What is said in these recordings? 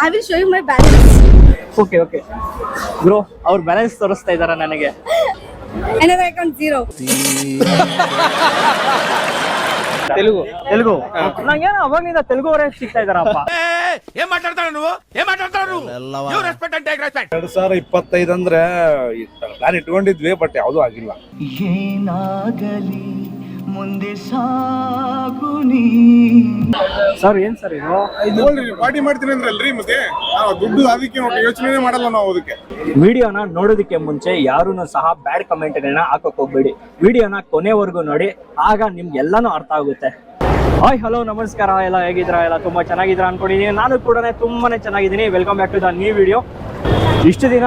I will show you my balance okay okay bro ಅವ್ರು balance ತೋರಿಸ್ತಾ ಇದಾರ ನನಗೆ. Another account zero. Telugu. Telugu. ನಂಗೇನೋ ಅವಾಗಿಂದ ತೆಲುಗು ಅವರೇ ಸಿಗ್ತಾ ಇದಾರಪ್ಪ. ಏನ್ ಮಾತಾಡ್ತಾರ ನೀವು? ಏನ್ ಮಾತಾಡ್ತಾರ ನೀವು? ರೆಸ್ಪೆಕ್ಟ್ ಅಂಡ್ ಟೇಕ್ ರೆಸ್ಪೆಕ್ಟ್ ಎರಡ್ ಸಾವಿರ ಇಪ್ಪತ್ತೈದು ಅಂದ್ರೆ ಪ್ಲಾನ್ ಇಟ್ಕೊಂಡಿದ್ವಿ ಬಟ್ ಯಾವುದೂ ಆಗಿಲ್ಲ. ಏನಾಗಲಿ? ಮುಂದೆ ಸಾಗುನಿ ಸರ್ ಏನ್ ಸರ್ ಇದು? ನೋಡ್ರಿ ಪಾರ್ಟಿ ಮಾಡ್ತೀನಿ ಅಂದ್ರಲ್ರಿ ಮತ್ತೆ? ದುಡ್ಡು ಅದಕ್ಕೆ ನೋಡಿ ಯೋಚನೆ ಮಾಡಲ್ಲ ನಾವು ಅದಕ್ಕೆ. ವಿಡಿಯೋನ ನೋಡೋದಕ್ಕೆ ಮುಂಚೆ ಯಾರೂ ಸಹ ಬ್ಯಾಡ್ ಕಮೆಂಟ್ಗಳನ್ನ ಹಾಕಕ್ ಹೋಗ್ಬೇಡಿ. ವಿಡಿಯೋನ ಕೊನೆವರೆಗೂ ನೋಡಿ ಆಗ ನಿಮ್ಗೆ ಎಲ್ಲಾನು ಅರ್ಥ ಆಗುತ್ತೆ. ಹಾಯ್ ಹಲೋ ನಮಸ್ಕಾರ. ಎಲ್ಲ ಹೇಗಿದ್ರ ಎಲ್ಲ ತುಂಬಾ ಚೆನ್ನಾಗಿದ್ರ ಅನ್ಕೊಂಡಿದೀನಿ. ನಾನು ಕೂಡ ತುಂಬಾನೇ ಚೆನ್ನಾಗಿದ್ದೀನಿ. Welcome back to the new video ಇಷ್ಟು ದಿನ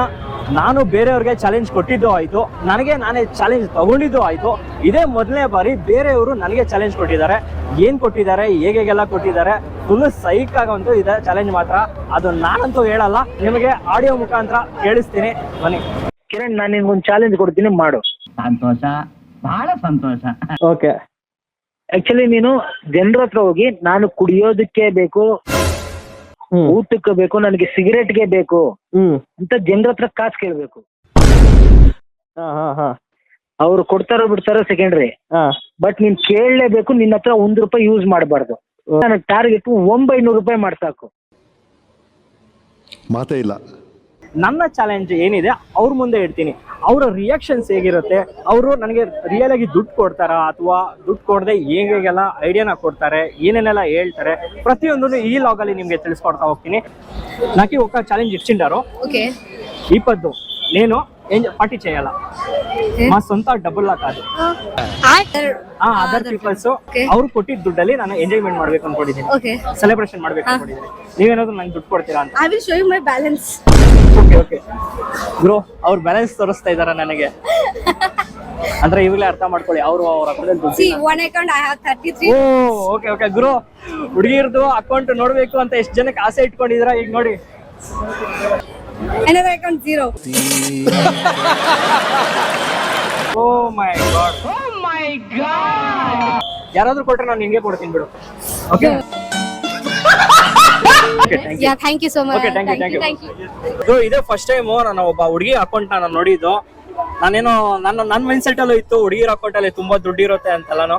ನಾನು ಬೇರೆಯವ್ರಿಗೆ ಚಾಲೆಂಜ್ ಕೊಟ್ಟಿದ್ದು ಆಯ್ತು. ನನಗೆ ನಾನೇ ಚಾಲೆಂಜ್ ತಗೊಂಡಿದ್ದು ಆಯ್ತು. ಇದೇ ಮೊದಲನೇ ಬಾರಿ ಬೇರೆಯವರು ನನಗೆ ಚಾಲೆಂಜ್ ಕೊಟ್ಟಿದ್ದಾರೆ. ಏನ್ ಕೊಟ್ಟಿದ್ದಾರೆ ಹೇಗೆಲ್ಲ ಕೊಟ್ಟಿದ್ದಾರೆ ಫುಲ್ ಸೈಕ್ ಆಗಂತೂ ಇದೆ ಚಾಲೆಂಜ್ ಮಾತ್ರ. ಅದು ನಾನಂತೂ ಹೇಳಲ್ಲ ನಿಮಗೆ ಆಡಿಯೋ ಮುಖಾಂತರ ಕೇಳಿಸ್ತೀನಿ. ಬನ್ನಿ. ಕಿರಣ್ ನಾನು ನಿನ್ಗೊಂದು ಚಾಲೆಂಜ್ ಕೊಡ್ತೀನಿ ಮಾಡು. ಸಂತೋಷ ಬಹಳ ಸಂತೋಷ. ಓಕೆ ಆಕ್ಚುಲಿ ನೀನು ಜನರ ಹತ್ರ ಹೋಗಿ ನಾನು ಕುಡಿಯೋದಕ್ಕೆ ಬೇಕು ಊಟಕ್ಕೆ ಬೇಕು ನನಗೆ ಸಿಗರೇಟ್ಗೆ ಬೇಕು ಹ್ಮ್. ಅಂತ ಜನರ ಹತ್ರ ಕಾಸು ಕೇಳ್ಬೇಕು. ಹಾ ಹಾ ಹಾ. ಅವ್ರು ಕೊಡ್ತಾರೋ ಬಿಡ್ತಾರೋ ಸೆಕೆಂಡ್ರಿ ಹಾ. ಬಟ್ ನೀನ್ ಕೇಳಲೇಬೇಕು ನಿನ್ನ ಹತ್ರ ಒಂದ್ ರೂಪಾಯಿ ಯೂಸ್ ಮಾಡಬಾರ್ದು. ನನಗೆ ಟಾರ್ಗೆಟ್ ಒಂಬೈನೂರು ರೂಪಾಯಿ ಮಾಡ್ಸಾಕು ಮಾತೇ ಇಲ್ಲ. ನನ್ನ ಚಾಲೆಂಜ್ ಏನಿದೆ ಅವ್ರ ಮುಂದೆ ಇಡ್ತೀನಿ ಅವರ ರಿಯಾಕ್ಷನ್ಸ್ ಹೇಗಿರುತ್ತೆ ಅವರು ನನಗೆ ರಿಯಲ್ ಆಗಿ ದುಡ್ಡು ಕೊಡ್ತಾರಾ ಅಥವಾ ದುಡ್ಡು ಕೊಡದೆ ಹೇಗೆಲ್ಲ ಐಡಿಯಾನ ಕೊಡ್ತಾರೆ ಏನೇನೆಲ್ಲ ಹೇಳ್ತಾರೆ ಪ್ರತಿಯೊಂದನ್ನು ಈ ಲಾಗಲ್ಲಿ ನಿಮಗೆ ತಿಳಿಸ್ಕೊಡ್ತಾ ಹೋಗ್ತೀನಿ నాకి ఒక ఛాలెంజ్ ఇచ్చిండారు Okay. ఈ పద్దు నేను ఏం పార్టీ చేయాలా మా సొంత డబ్బుల్లా కాదు Other, ಆ ಅದರ್ ಪೀಪಲ್ಸ್ Okay. ಅವ್ರು ಕೊಟ್ಟಿದ್ದ ದುಡ್ಡಲ್ಲಿ ನಾನು ಎಂಜಾಯ್ಮೆಂಟ್ ಮಾಡ್ಬೇಕು ಅನ್ಕೊಂಡಿದ್ದೀನಿ okay. ಸೆಲೆಬ್ರೇಷನ್ ಮಾಡ್ಬೇಕು ಅನ್ಕೊಂಡಿದ್ದೀನಿ ನೀವೇನಾದ್ರು ನಂಗೆ ದುಡ್ಡು ಕೊಡ್ತೀರಾ ಅಂತ I will show you my balance. okay okay bro ಅವ್ರು ಬ್ಯಾಲೆನ್ಸ್ ತೋರಿಸ್ತಾ ಇದಾರ ನನಗೆ. ಅಂದ್ರೆ ಇವಾಗಲೇ ಅರ್ಥ ಮಾಡ್ಕೊಳ್ಳಿ ಅವರು ಅವ್ರ ಅಕೌಂಟ್ ದುಡ್ಡು See, one account I have 33. Oh okay okay ಗುರು ಹುಡುಗಿರ್ದು ಅಕೌಂಟ್ ನೋಡ್ಬೇಕು ಅಂತ ಎಷ್ಟು ಜನಕ್ಕೆ ಆಸೆ ಇಟ್ಕೊಂಡಿದ್ರ ಈಗ ನೋಡಿ. Another account zero. Oh my god oh my god ಯಾರಾದ್ರೂ ಕೊಟ್ರೆ ನಾನು ಹಿಂಗೆ ಕೊಡ್ತೀನಿ ಬಿಡು. Okay okay thank you you, thank you. Thank you. ಇದು ಇದೇ ಫಸ್ಟ್ ಟೈಮ್ ನಾನು ಒಬ್ಬ ಹುಡುಗಿ ಅಕೌಂಟ್ ನಾನು ನೋಡಿದ್ದು. ನಾನೇನೋ ನನ್ನ ನನ್ನ ಮೈಂಡ್ ಸೆಟ್ ಅಲ್ಲೂ ಇತ್ತು ಹುಡುಗಿರ ಅಕೌಂಟ್ ಅಲ್ಲಿ ತುಂಬಾ ದುಡ್ಡು ಇರುತ್ತೆ ಅಂತೆಲ್ಲಾನು.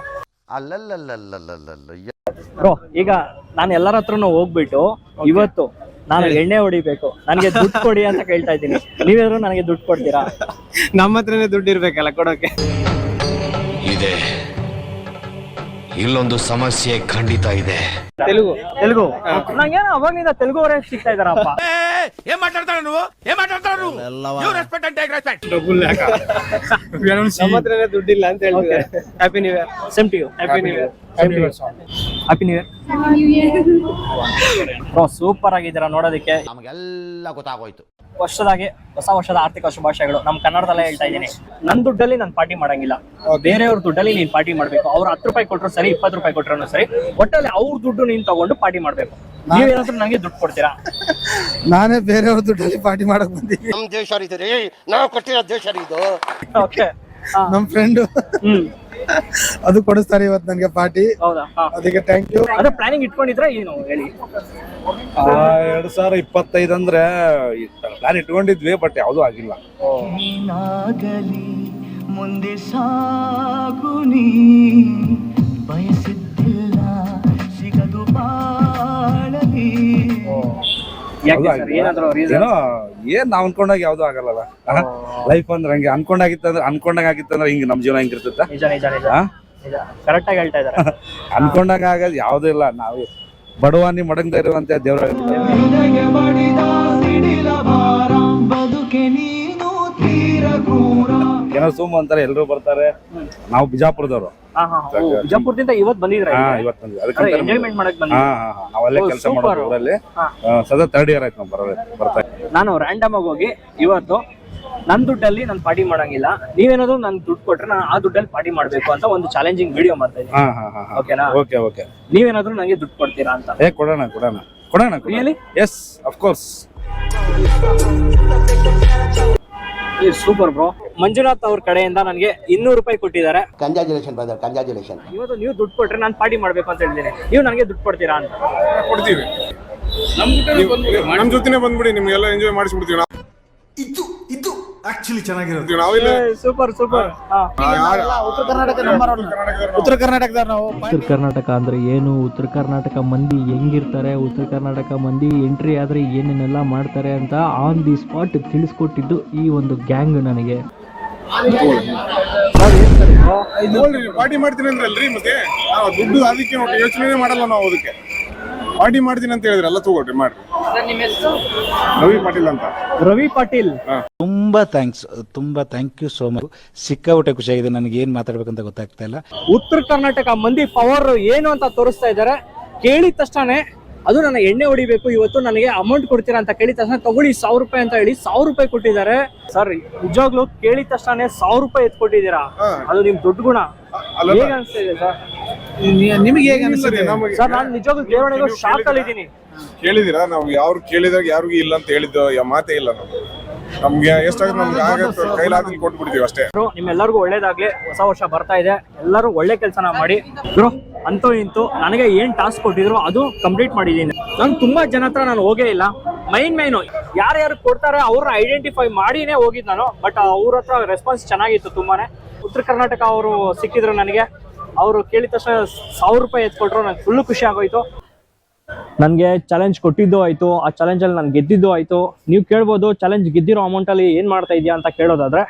ಬ್ರೋ ಈಗ ನಾನು ಎಲ್ಲರ ಹತ್ರನು ಹೋಗ್ಬಿಟ್ಟು ಇವತ್ತು ನಾನು ಎಣ್ಣೆ ಹೊಡಿಬೇಕು. ನನಗೆ ದುಡ್ಡು ಕೊಡಿ ಅಂತ ಕೇಳ್ತಾ ಇದ್ದೀನಿ. ನೀವೇನು ನನಗೆ ದುಡ್ಡು ಕೊಡ್ತೀರಾ? ನಮ್ಮ ಹತ್ರನೇ ದುಡ್ಡು ಇರ್ಬೇಕಲ್ಲ ಕೊಡೋಕೆ. ಇದೆ. ಇಲ್ಲೊಂದು ಸಮಸ್ಯೆ ಖಂಡಿತ ಇದೆ. ತೆಲುಗು. ತೆಲುಗು. ನಂಗೇನ ಅವಾಗ್ಲಿಂದ ತೆಲುಗು ಅವರೇ ಸಿಗ್ತಾ ಇದಾರಪ್ಪ ಏನ್ ಮಾತಾಡ್ತಾರ ನೀವು? ಏನ್ ಮಾತಾಡ್ತಾರ ನೀವು? Respect and take respect double ನಮ್ಮ ಹತ್ರನೇ ದುಡ್ಡಿಲ್ಲ ಅಂತ ಹೇಳ್ತಿದ್ದಾರೆ. Happy new year same to you happy new year happy new year bro super ಆಗಿದ್ದೀರಾ ನೋಡೋದಕ್ಕೆ. ನಮಗೆಲ್ಲ ಗೊತ್ತಾಗೋಯ್ತು. ವರ್ಷದಾಗಿ ಹೊಸ ವರ್ಷದ ಆರ್ಥಿಕ ಶುಭಾಶಯಗಳು. ನಮ್ಮ ಕನ್ನಡದಲ್ಲೇ ಹೇಳ್ತಾ ಇದ್ದೀನಿ. ನನ್ನ ದುಡ್ಡಲ್ಲಿ ನಾನು ಪಾರ್ಟಿ ಮಾಡಂಗಿಲ್ಲ. ಬೇರೆಯವ್ರ ದುಡ್ಡಲ್ಲಿ ನೀನ್ ಪಾರ್ಟಿ ಮಾಡ್ಬೇಕು. ಅವ್ರು ಹತ್ತು ರೂಪಾಯಿ ಕೊಟ್ರು ಸರಿ ಇಪ್ಪತ್ತು ರೂಪಾಯಿ ಕೊಟ್ರು ಸರಿ ಒಟ್ಟಲ್ಲಿ ಅವ್ರ ದುಡ್ಡು ನೀನ್ ತಗೊಂಡು ಪಾರ್ಟಿ ಮಾಡ್ಬೇಕು. ನೀವೇನಾದ್ರೂ ನಂಗೆ ದುಡ್ಡು ಕೊಡ್ತೀರಾ? ನಾನೇ ಬೇರೆಯವ್ರ ದುಡ್ಡಲ್ಲಿ ಪಾರ್ಟಿ ಮಾಡಕ್ ಬಂದಿದ್ದೀನಿ. ನಮ್ ದೇಶ ರೀ ನಾವು ಕೊಟ್ಟಿರೋ ದೇಶ ಇದು ಓಕೆ ನಮ್ ಫ್ರೆಂಡ್ ಹ್ಮ್. ಅದು ಕೊಡಿಸ್ತಾರೆ ಇವತ್ತು ನನಗೆ ಪಾರ್ಟಿ. ಹೌದಾ? ಹಾ. ಅದಕ್ಕೆ ಥ್ಯಾಂಕ್ ಯು ಅದೇ ಪ್ಲಾನಿಂಗ್ ಇಟ್ಕೊಂಡಿದ್ರೆ ಏನು ಹೇಳಿ? ಎರಡ್ ಸಾವಿರ ಇಪ್ಪತ್ತೈದು ಅಂದ್ರೆ ಪ್ಲಾನ್ ಇಟ್ಕೊಂಡಿದ್ವಿ ಬಟ್ ಯಾವುದು ಆಗಿಲ್ಲ. ಏನಾಗಲಿ ಮುಂದೆ ಸಾಗುನಿ ಬಯಸಿದ್ದಿಲ್ಲ ಸಿಗದು ಬಾಳಲಿ ಯಾಕೆ ಸರ್. ಏನಾದ್ರು ರೀಸನ್ ಏನೋ ಏನ್ ನಾವ್ ಅನ್ಕೊಂಡಾಗ ಯಾವ್ದು ಆಗಲ್ಲ ಲೈಫ್ ಅಂದ್ರೆ ಹಂಗೆ ಅನ್ಕೊಂಡಾಗಿತ್ತಂದ್ರೆ ಅನ್ಕೊಂಡಾಗ ಆಗಿತ್ತಂದ್ರೆ ಹಿಂಗ್ ನಮ್ ಜೀವನ ಹೆಂಗಿರ್ತದ ನಿಜ ಕರೆಕ್ಟ್ ಆಗಿ ಹೇಳ್ತಾ ಇದ್ದಾರೆ. ಅನ್ಕೊಂಡಾಗ ಆಗದ್ ಯಾವ್ದು ಇಲ್ಲ. ನಾವು ಬಡವಾನಿ ಮಡಂಗ ಇರುವಂತ ದೇವ್ರ ಏನೋ ಸುಮ್ ಅಂತಾರೆ ಎಲ್ರು ಬರ್ತಾರೆ. ನಾವು ಬಿಜಾಪುರದವರು. ಬಿಜಾಪುರದಿಂದ ಇವತ್ತು ಬಂದಿದ್ರ ಇವತ್ತು ಅದಕ್ಕೆ ಎಂಜಾಯ್ಮೆಂಟ್ ಮಾಡಕ್ ಬಂದಿದ್ರಾ ಹಾ ಹಾ. ಕೆಲಸ. ಮಾಡೋದು ಊರಲ್ಲಿ. ಸದಾ ಥರ್ಡ್ ಇಯರ್ ಆಯ್ತು ನಾವು ಬರೋದು ಬರ್ತಾ. ನಾನು ರ್ಯಾಂಡಮ್ ಆಗಿ ಹೋಗಿ ಇವತ್ತು ನನ್ನ ದುಡ್ಡಲ್ಲಿ ನಾನು ಪಾರ್ಟಿ ಮಾಡಂಗಿಲ್ಲ. ನೀವೇನಾದ್ರು ನನ್ ದುಡ್ಡು ಕೊಟ್ರೆ ನಾನು ಆ ದುಡ್ಡಲ್ಲಿ ಪಾರ್ಟಿ ಮಾಡ್ಬೇಕು ಅಂತ ಒಂದು ಚಾಲೆಂಜಿಂಗ್ ವಿಡಿಯೋ ಮಾಡ್ತಾ ಇದ್ದೀನಿ. ಓಕೆನಾ ಓಕೆ ಓಕೆ ನೀವೇನಾದ್ರು ನನಗೆ ದುಡ್ಡು ಕೊಡ್ತೀರಾ ಅಂತ. ಏ ಕೊಡೋಣ ಕೊಡೋಣ. ಕೊಡೋಣ Really? Yes of course super bro Manjunath ಅವ್ರ ಕಡೆಯಿಂದ ನನಗೆ ಇನ್ನೂರು ರೂಪಾಯಿ ಕೊಟ್ಟಿದ್ದಾರೆ. ಕಂಜಾಜುಲೇಷನ್ ಬ್ರದರ್ ಕಂಜಾಜುಲೇಷನ್ ಇವತ್ತು ನೀವು ದುಡ್ಡು ಕೊಟ್ರೆ ನಾನು ಪಾರ್ಟಿ ಮಾಡ್ಬೇಕು ಅಂತ ಹೇಳಿದ್ದೀನಿ ನೀವು ನನಗೆ ದುಡ್ಡು ಕೊಡ್ತೀರಾ ಅಂತ. ಕೊಡ್ತೀವಿ. ನಮ್ಮ ಜೊತೆ ಬಂದ್ಬಿಡಿ. ನಿಮ್ಗೆಲ್ಲ ಎಂಜಾಯ್ ಮಾಡಿಸ್ಬಿಡ್ತೀವಿ. ನಾವು ಇದು ಇದು. ಆಕ್ಚುಲಿ ಚೆನ್ನಾಗಿರೋದು ನಾವಿಲ್ಲ ಸೂಪರ್ ಸೂಪರ್ ಉತ್ತರ ಕರ್ನಾಟಕ ನಂಬರ್ ಒನ್ ಉತ್ತರ ಕರ್ನಾಟಕದ ನಾವು. ಉತ್ತರ ಕರ್ನಾಟಕ ಅಂದ್ರೆ ಏನು? ಉತ್ತರ ಕರ್ನಾಟಕ ಮಂದಿ ಹೆಂಗಿರ್ತಾರೆ? ಉತ್ತರ ಕರ್ನಾಟಕ ಮಂದಿ ಎಂಟ್ರಿ ಆದ್ರೆ ಏನೇನೆಲ್ಲ ಮಾಡ್ತಾರೆ ಅಂತ ಆನ್ ದಿ ಸ್ಪಾಟ್ ತಿಳಿಸ್ಕೊಟ್ಟಿದ್ದು ಈ ಒಂದು ಗ್ಯಾಂಗ್ ನನಗೆ. ನೋಡ್ರಿ ಪಾರ್ಟಿ ಮಾಡ್ತೀನಿ ಅಂದ್ರಲ್ರಿ ಮತ್ತೆ ದುಡ್ಡು ಅದಕ್ಕೆ ನೋಡಿ ಯೋಚನೆ ಮಾಡಲ್ಲ ನಾವು ಅದಕ್ಕೆ. ಪಾರ್ಟಿ ಮಾಡ್ತೀನಿ ಅಂತ ಹೇಳಿದ್ರೆ ಎಲ್ಲ ತಗೊಳ್ರಿ ಮಾಡ್ರಿ. ರವಿ ಪಾಟೀಲ್ ಅಂತ. ರವಿ ಪಾಟೀಲ್. ತುಂಬಾ ಥ್ಯಾಂಕ್ಸ್ ತುಂಬಾ ಥ್ಯಾಂಕ್ ಯು ಸೋ ಮಚ್ ಸಿಕ್ಕಾಪಟ್ಟೆ ಖುಷಿಯಾಗಿದೆ ನನಗೆ ಏನ್ ಮಾತಾಡ್ಬೇಕಂತ ಗೊತ್ತಾಗ್ತಾ ಇಲ್ಲ. ಉತ್ತರ ಕರ್ನಾಟಕ ಮಂದಿ ಪವರ್ ಏನು ಅಂತ ತೋರಿಸ್ತಾ ಇದ್ದಾರೆ. ಕೇಳಿದ ತಕ್ಷಣ ಅದು ನನ್ನ ಎಣ್ಣೆ ಹೊಡಿಬೇಕು ಇವತ್ತು ನನಗೆ ಅಮೌಂಟ್ ಕೊಡ್ತೀರಾ ಅಂತ ಕೇಳಿದ ತಕ್ಷಣ ತಗೊಳ್ಳಿ ಸಾವಿರ ರೂಪಾಯಿ ಅಂತ ಹೇಳಿ ಸಾವಿರ ರೂಪಾಯಿ ಕೊಟ್ಟಿದ್ದಾರೆ. ಸರ್ ನಿಜವಾಗ್ಲೂ ಕೇಳಿದ ತಕ್ಷಣ ಸಾವಿರ ರೂಪಾಯಿ ಎತ್ಕೊಟ್ಟಿದ್ದೀರಾ? ಅದು ನಿಮ್ ದೊಡ್ಡ ಗುಣ. ಹೇಗೆ ಅನ್ಸ್ತಾ ಇದೆ ಸರ್? ನಿಮಗೆ ಹೇಗೆ ಅನಿಸ್ತದೆ ನಮಗೆ ಸರ್ ನಾನು ನಿಜವಾಗ್ಲೂ ದೇವಣಿಗೆ ಶಾಕ್ ಅಲ್ಲಿ ಇದ್ದೀನಿ ಕೇಳಿದಿರಾ ನಾವು ಯಾರು ಕೇಳಿದಾಗ ಯಾರಿಗೂ ಇಲ್ಲ ಅಂತ ಹೇಳಿದ್ದು ಯಾ- ಮಾತೇ ಇಲ್ಲ ನಮ್ಗೆ. ನಮ್ಗೆ ಎಷ್ಟಾಗುತ್ತೆ ನಮ್ಗೆ ಆಗತ್ತೆ ಕೊಟ್ಟು ಕೊಟ್ಬಿಡ್ತೀವಿ ಅಷ್ಟೇ. ಬ್ರೋ ನಿಮ್ಮೆಲ್ಲರಿಗೂ ಒಳ್ಳೇದಾಗ್ಲಿ. ಹೊಸ ವರ್ಷ ಬರ್ತಾ ಇದೆ. ಎಲ್ಲರೂ ಒಳ್ಳೆ ಕೆಲಸನ ಮಾಡಿ. ಬ್ರೋ ಅಂತೂ ಇಂತೂ ನನಗೆ ಏನ್ ಟಾಸ್ಕ್ ಕೊಟ್ಟಿದ್ರು ಅದು ಕಂಪ್ಲೀಟ್ ಮಾಡಿದ್ದೀನಿ. ನಾನು ತುಂಬಾ ಜನ ಹತ್ರ ನಾನು ಹೋಗೇ ಇಲ್ಲ. ಮೈನ್ ಮೈನು ಯಾರ್ಯಾರು ಕೊಡ್ತಾರೆ ಅವ್ರನ್ನ ಐಡೆಂಟಿಫೈ ಮಾಡಿನೇ ಹೋಗಿದ್ದು ನಾನು. ಬಟ್ ಅವ್ರ ಹತ್ರ ರೆಸ್ಪಾನ್ಸ್ ಚೆನ್ನಾಗಿತ್ತು ತುಂಬಾನೇ. ಉತ್ತರ ಕರ್ನಾಟಕ ಅವರು ಸಿಕ್ಕಿದ್ರು ನನಗೆ. ಅವರು ಕೇಳಿದ ತಕ್ಷಣ ಸಾವಿರ ರೂಪಾಯಿ ಎತ್ಕೊಟ್ರು, ನಂಗೆ ಫುಲ್ ಖುಷಿ ಆಗೋಯ್ತು. ನನಗೆ ಚಾಲೆಂಜ್ ಕೊಟ್ಟಿದ್ದು ಆಯಿತು, ಆ ಚಾಲೆಂಜಲ್ಲಿ ನಾನು ಗೆದ್ದಿದ್ದು ಆಯಿತು. ನೀವು ಕೇಳ್ಬೋದು ಚಾಲೆಂಜ್ ಗೆದ್ದಿರೋ ಅಮೌಂಟಲ್ಲಿ ಏನು ಮಾಡ್ತಾ ಇದೆಯಾ ಅಂತ ಕೇಳೋದಾದರೆ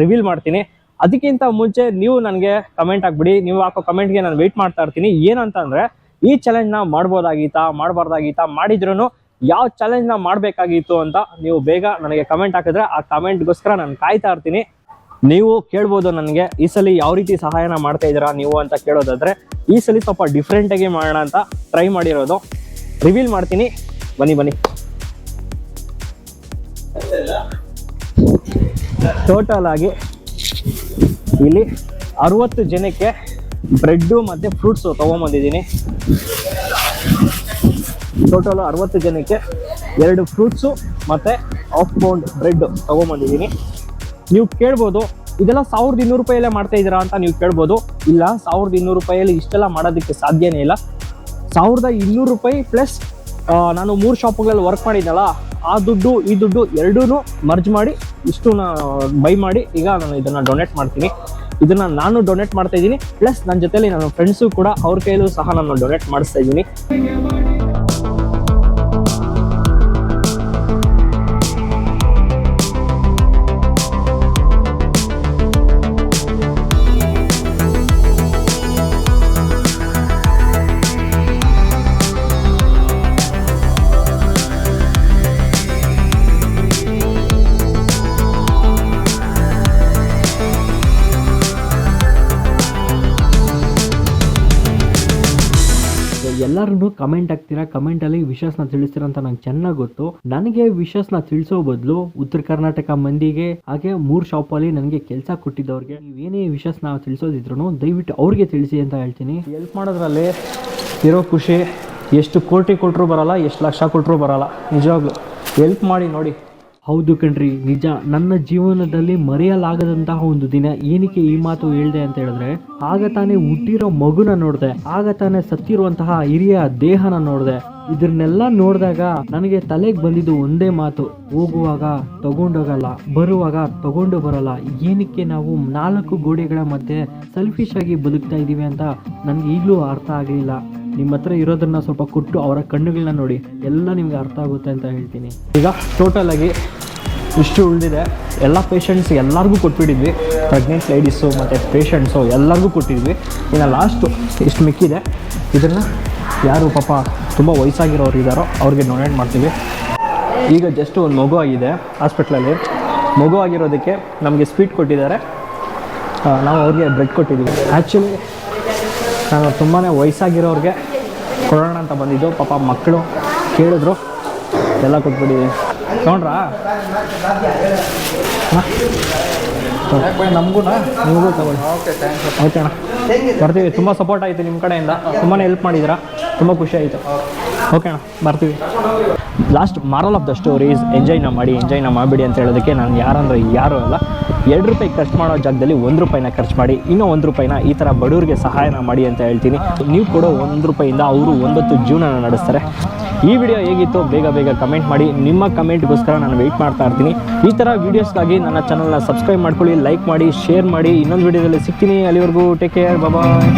ರಿವೀಲ್ ಮಾಡ್ತೀನಿ. ಅದಕ್ಕಿಂತ ಮುಂಚೆ ನೀವು ನನಗೆ ಕಮೆಂಟ್ ಹಾಕ್ಬಿಡಿ, ನೀವು ಹಾಕೋ ಕಮೆಂಟ್ಗೆ ನಾನು ವೆಯ್ಟ್ ಮಾಡ್ತಾ ಇರ್ತೀನಿ. ಏನಂತ ಅಂದರೆ ಈ ಚಾಲೆಂಜ್ನ ಮಾಡ್ಬೋದಾಗಿತ್ತಾ, ಮಾಡಬಾರ್ದಾಗಿತ್ತಾ ಮಾಡಿದ್ರೂ ಯಾವ ಚಾಲೆಂಜ್ನ ಮಾಡಬೇಕಾಗಿತ್ತು ಅಂತ ನೀವು ಬೇಗ ನನಗೆ ಕಮೆಂಟ್ ಹಾಕಿದ್ರೆ ಆ ಕಮೆಂಟ್ಗೋಸ್ಕರ ನಾನು ಕಾಯ್ತಾ ಇರ್ತೀನಿ. ನೀವು ಕೇಳ್ಬೋದು ನನಗೆ, ಈ ಸಲ ಯಾವ ರೀತಿ ಸಹಾಯನ ಮಾಡ್ತಾ ಇದ್ದೀರಾ ನೀವು ಅಂತ ಕೇಳೋದಾದ್ರೆ, ಈ ಸಲ ಸ್ವಲ್ಪ ಡಿಫ್ರೆಂಟಾಗಿ ಮಾಡೋಣ ಅಂತ ಟ್ರೈ ಮಾಡಿರೋದು. ರಿವೀಲ್ ಮಾಡ್ತೀನಿ. ಬನ್ನಿ ಬನ್ನಿ. ಟೋಟಲ್ ಆಗಿ ಇಲ್ಲಿ ಅರವತ್ತು ಜನಕ್ಕೆ ಬ್ರೆಡ್ಡು ಮತ್ತು ಫ್ರೂಟ್ಸು ತೊಗೊಂಬಂದಿದ್ದೀನಿ. ಟೋಟಲ್ ಅರವತ್ತು ಜನಕ್ಕೆ ಎರಡು ಫ್ರೂಟ್ಸು ಮತ್ತು ಹಾಫ್ ಪೌಂಡ್ ಬ್ರೆಡ್ಡು ತೊಗೊಂಬಂದಿದ್ದೀನಿ. ನೀವು ಕೇಳ್ಬೋದು, ಇದೆಲ್ಲ ಸಾವಿರದ ಇನ್ನೂರು ರೂಪಾಯಲ್ಲೇ ಮಾಡ್ತಾ ಇದ್ದೀರಾ ಅಂತ ನೀವು ಕೇಳ್ಬೋದು. ಇಲ್ಲ, ಸಾವಿರದ ಇನ್ನೂರು ರೂಪಾಯಲ್ಲಿ ಇಷ್ಟೆಲ್ಲ ಮಾಡೋದಕ್ಕೆ ಸಾಧ್ಯನೇ ಇಲ್ಲ. ಸಾವಿರದ ಇನ್ನೂರು ರೂಪಾಯಿ ಪ್ಲಸ್ ನಾನು ಮೂರು ಶಾಪ್ಗಳಲ್ಲಿ ವರ್ಕ್ ಮಾಡಿದ್ದಲ್ಲ, ಆ ದುಡ್ಡು, ಈ ದುಡ್ಡು ಎರಡೂ ಮರ್ಜ್ ಮಾಡಿ ಇಷ್ಟು ಬೈ ಮಾಡಿ, ಈಗ ನಾನು ಇದನ್ನು ಡೊನೇಟ್ ಮಾಡ್ತೀನಿ. ಇದನ್ನ ನಾನು ಡೊನೇಟ್ ಮಾಡ್ತಾ ಇದ್ದೀನಿ ಪ್ಲಸ್ ನನ್ನ ಜೊತೆಯಲ್ಲಿ ನನ್ನ ಫ್ರೆಂಡ್ಸು ಕೂಡ ಅವ್ರ ಕೈಲೂ ಸಹ ನಾನು ಡೊನೇಟ್ ಮಾಡಿಸ್ತಾ ಇದ್ದೀನಿ. ಎಲ್ಲರೂ ಕಮೆಂಟ್ ಹಾಕ್ತೀರಾ? ಕಮೆಂಟಲ್ಲಿ ವಿಷಸ್ನ ತಿಳಿಸ್ತೀರಾ ಅಂತ ನಂಗೆ ಚೆನ್ನಾಗಿ ಗೊತ್ತು. ನನಗೆ ವಿಷಸ್ನ ತಿಳಿಸೋ ಬದಲು ಉತ್ತರ ಕರ್ನಾಟಕ ಮಂದಿಗೆ, ಹಾಗೆ ಮೂರು ಶಾಪಲ್ಲಿ ನನಗೆ ಕೆಲಸ ಕೊಟ್ಟಿದ್ದವ್ರಿಗೆ ನೀವೇನೇ ವಿಷಸ್ನ ತಿಳಿಸೋದಿದ್ರು ದಯವಿಟ್ಟು ಅವ್ರಿಗೆ ತಿಳಿಸಿ ಅಂತ ಹೇಳ್ತೀನಿ. ಹೆಲ್ಪ್ ಮಾಡೋದ್ರಲ್ಲಿ ಇರೋ ಖುಷಿ, ಎಷ್ಟು ಕೋಟಿ ಕೊಟ್ಟರು ಬರಲ್ಲ, ಎಷ್ಟು ಲಕ್ಷ ಕೊಟ್ಟರು ಬರಲ್ಲ. ನಿಜವಾಗ್ಲೂ ಹೆಲ್ಪ್ ಮಾಡಿ ನೋಡಿ. ಹೌದು ಕಣ್ರಿ, ನಿಜ. ನನ್ನ ಜೀವನದಲ್ಲಿ ಮರೆಯಲಾಗದಂತಹ ಒಂದು ದಿನ ಏನಕ್ಕೆ ಈ ಮಾತು ಹೇಳಿದೆ ಅಂತ ಹೇಳಿದ್ರೆ, ಆಗ ತಾನೇ ಹುಟ್ಟಿರೋ ಮಗುನ ನೋಡಿದೆ, ಆಗ ತಾನೇ ಸತ್ತಿರುವಂತಹ ಹಿರಿಯ ದೇಹನ ನೋಡಿದೆ. ಇದನ್ನೆಲ್ಲ ನೋಡಿದಾಗ ನನಗೆ ತಲೆಗೆ ಬಂದಿದ್ದು ಒಂದೇ ಮಾತು, ಹೋಗುವಾಗ ತಗೊಂಡೋಗಲ್ಲ, ಬರುವಾಗ ತಗೊಂಡು ಬರಲ್ಲ. ಏನಕ್ಕೆ ನಾವು ನಾಲ್ಕು ಗೋಡೆಗಳ ಮಧ್ಯೆ ಸೆಲ್ಫಿಶ್ ಆಗಿ ಬದುಕ್ತಾ ಇದ್ದೀವಿ ಅಂತ ನನಗೆ ಈಗಲೂ ಅರ್ಥ ಆಗಲಿಲ್ಲ. ನಿಮ್ಮ ಹತ್ರ ಇರೋದನ್ನ ಸ್ವಲ್ಪ ಕೊಟ್ಟು ಅವರ ಕಣ್ಣುಗಳನ್ನ ನೋಡಿ. ಎಲ್ಲ ನಿಮ್ಗೆ ಅರ್ಥ ಆಗುತ್ತೆ ಅಂತ ಹೇಳ್ತೀನಿ. ಈಗ ಟೋಟಲ್ ಆಗಿ ಇಷ್ಟು ಉಳಿದಿದೆ. ಎಲ್ಲ ಪೇಷಂಟ್ಸ್ ಎಲ್ಲರಿಗೂ ಕೊಟ್ಬಿಟ್ಟಿದ್ವಿ. ಪ್ರೆಗ್ನೆಂಟ್ ಲೇಡೀಸು ಮತ್ತು ಪೇಷಂಟ್ಸು ಎಲ್ಲರಿಗೂ ಕೊಟ್ಟಿದ್ವಿ. ಇನ್ನು ಲಾಸ್ಟು ಇಷ್ಟು ಮಿಕ್ಕಿದೆ. ಇದನ್ನು ಯಾರು ಪಾಪ ತುಂಬ ವಯಸ್ಸಾಗಿರೋರು ಇದ್ದಾರೋ ಅವ್ರಿಗೆ ಡೊನೇಟ್ ಮಾಡ್ತೀವಿ. ಈಗ ಜಸ್ಟ್ ಒಂದು ಮಗು ಆಗಿದೆ ಹಾಸ್ಪಿಟ್ಲಲ್ಲಿ ಮಗು ಆಗಿರೋದಕ್ಕೆ ನಮಗೆ ಸ್ವೀಟ್ ಕೊಟ್ಟಿದ್ದಾರೆ. ನಾವು ಅವ್ರಿಗೆ ಬ್ರೆಡ್ ಕೊಟ್ಟಿದ್ದೀವಿ. ಆ್ಯಕ್ಚುಲಿ ನಾನು ತುಂಬಾ ವಯಸ್ಸಾಗಿರೋರಿಗೆ ಕೊಡೋಣ ಅಂತ ಬಂದಿದ್ದು. ಪಾಪ ಮಕ್ಕಳು ಕೇಳಿದ್ರು. ಎಲ್ಲ ಕೊಟ್ಬಿಟ್ಟಿದ್ದೀನಿ ತೊಗೊಂಡ್ರಾ ನಮಗೂ ನಿಮಗೂ ತಗೊಳ್ಳಿ. ಓಕೆ ಅಣ್ಣ ಬರ್ತೀವಿ. ತುಂಬ ಸಪೋರ್ಟ್ ಆಯಿತು ನಿಮ್ಮ ಕಡೆಯಿಂದ. ತುಂಬಾ ಹೆಲ್ಪ್ ಮಾಡಿದ್ದೀರಾ. ತುಂಬ ಖುಷಿ ಆಯಿತು. ಓಕೆ, ಬರ್ತೀವಿ. Last moral of the stories ಎಂಜಾಯ್ನ ಮಾಡಿ ಎಂಜಾಯ್ನ ಮಾಡಿಬಿಡಿ ಅಂತ ಹೇಳೋದಕ್ಕೆ ನಾನು ಯಾರಂದ್ರೆ ಯಾರೂ ಅಲ್ಲ. ಎರಡು ರೂಪಾಯಿ ಖರ್ಚು ಮಾಡೋ ಜಾಗದಲ್ಲಿ ಒಂದು ರೂಪಾಯಿನ ಖರ್ಚು ಮಾಡಿ, ಇನ್ನೂ ಒಂದು ರೂಪಾಯಿನ ಈ ಥರ ಬಡವ್ರಿಗೆ ಸಹಾಯನ ಮಾಡಿ ಅಂತ ಹೇಳ್ತೀನಿ. ನೀವು ಕೂಡ ಒಂದು ರೂಪಾಯಿಂದ ಅವರು ಒಂಬತ್ತು ಜೀವನನ ನಡೆಸ್ತಾರೆ. ಈ ವಿಡಿಯೋ ಹೇಗಿತ್ತು ಬೇಗ ಬೇಗ ಕಮೆಂಟ್ ಮಾಡಿ. ನಿಮ್ಮ ಕಮೆಂಟ್ಗೋಸ್ಕರ ನಾನು ವೆಯ್ಟ್ ಮಾಡ್ತಾ ಇರ್ತೀನಿ. ಈ ಥರ ವೀಡಿಯೋಸ್ಗಾಗಿ ನನ್ನ ಚಾನಲ್ನ ಸಬ್ಸ್ಕ್ರೈಬ್ ಮಾಡ್ಕೊಳ್ಳಿ ಲೈಕ್ ಮಾಡಿ ಶೇರ್ ಮಾಡಿ. ಇನ್ನೊಂದು ವಿಡಿಯೋದಲ್ಲಿ ಸಿಗ್ತೀನಿ ಅಲ್ಲಿವರೆಗೂ. Take care bye